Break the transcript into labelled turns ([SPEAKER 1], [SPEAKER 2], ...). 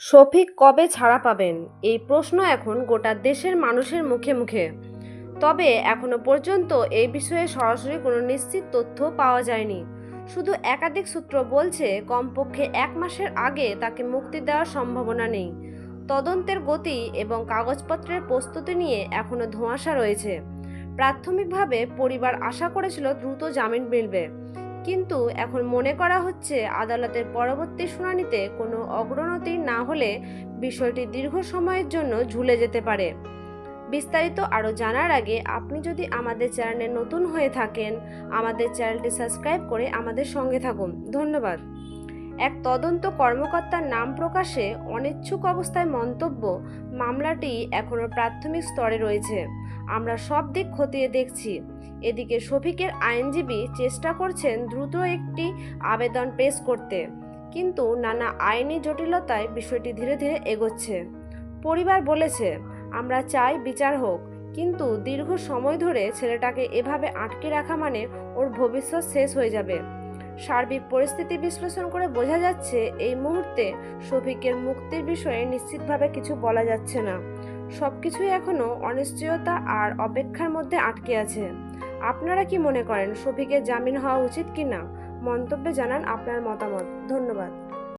[SPEAKER 1] শফিক কবে ছাড়া পাবেন? এই প্রশ্ন এখন গোটা দেশের মানুষের মুখে মুখে। তবে এখনও পর্যন্ত এই বিষয়ে সরাসরি কোনো নিশ্চিত তথ্য পাওয়া যায়নি। শুধু একাধিক সূত্র বলছে, কমপক্ষে এক মাসের আগে তাকে মুক্তি দেওয়ার সম্ভাবনা নেই। তদন্তের গতি এবং কাগজপত্রের প্রস্তুতি নিয়ে এখনও ধোঁয়াশা রয়েছে। প্রাথমিকভাবে পরিবার আশা করেছিল দ্রুত জামিন মিলবে। কিন্তু এখন মনে করা হচ্ছে আদালতের পরবর্তী শুনানিতে কোনো অগ্রগতি না হলে বিষয়টি দীর্ঘ সময়ের জন্য ঝুলে যেতে পারে। বিস্তারিত আরও জানার আগে আপনি যদি আমাদের চ্যানেলে নতুন হয়ে থাকেন, আমাদের চ্যানেলটি সাবস্ক্রাইব করে আমাদের সঙ্গে থাকুন। ধন্যবাদ। এক তদন্ত কর্মকর্তার নাম প্রকাশে অনিচ্ছুক অবস্থায় মন্তব্য, মামলাটি এখনও প্রাথমিক স্তরে রয়েছে। আমরা সব দিক খতিয়ে দেখছি। এদিকে শফিকের আইনজীবী চেষ্টা করছেন দ্রুত একটি আবেদন পেশ করতে। কিন্তু নানা আইনি জটিলতায় বিষয়টি ধীরে ধীরে এগোচ্ছে। পরিবার বলেছে, আমরা চাই বিচার হোক, কিন্তু দীর্ঘ সময় ধরে ছেলেটাকে এভাবে আটকে রাখা মানে ওর ভবিষ্যৎ শেষ হয়ে যাবে। সার্বিক পরিস্থিতি বিশ্লেষণ করে বোঝা যাচ্ছে, এই মুহূর্তে শফিকের মুক্তির বিষয়ে নিশ্চিতভাবে কিছু বলা যাচ্ছে না। সব কিছুই এখনও অনিশ্চয়তা আর অপেক্ষার মধ্যে আটকে আছে। আপনারা কি মনে করেন শফিকের জামিন হওয়া উচিত কি না মন্তব্যে জানান আপনার মতামত। ধন্যবাদ।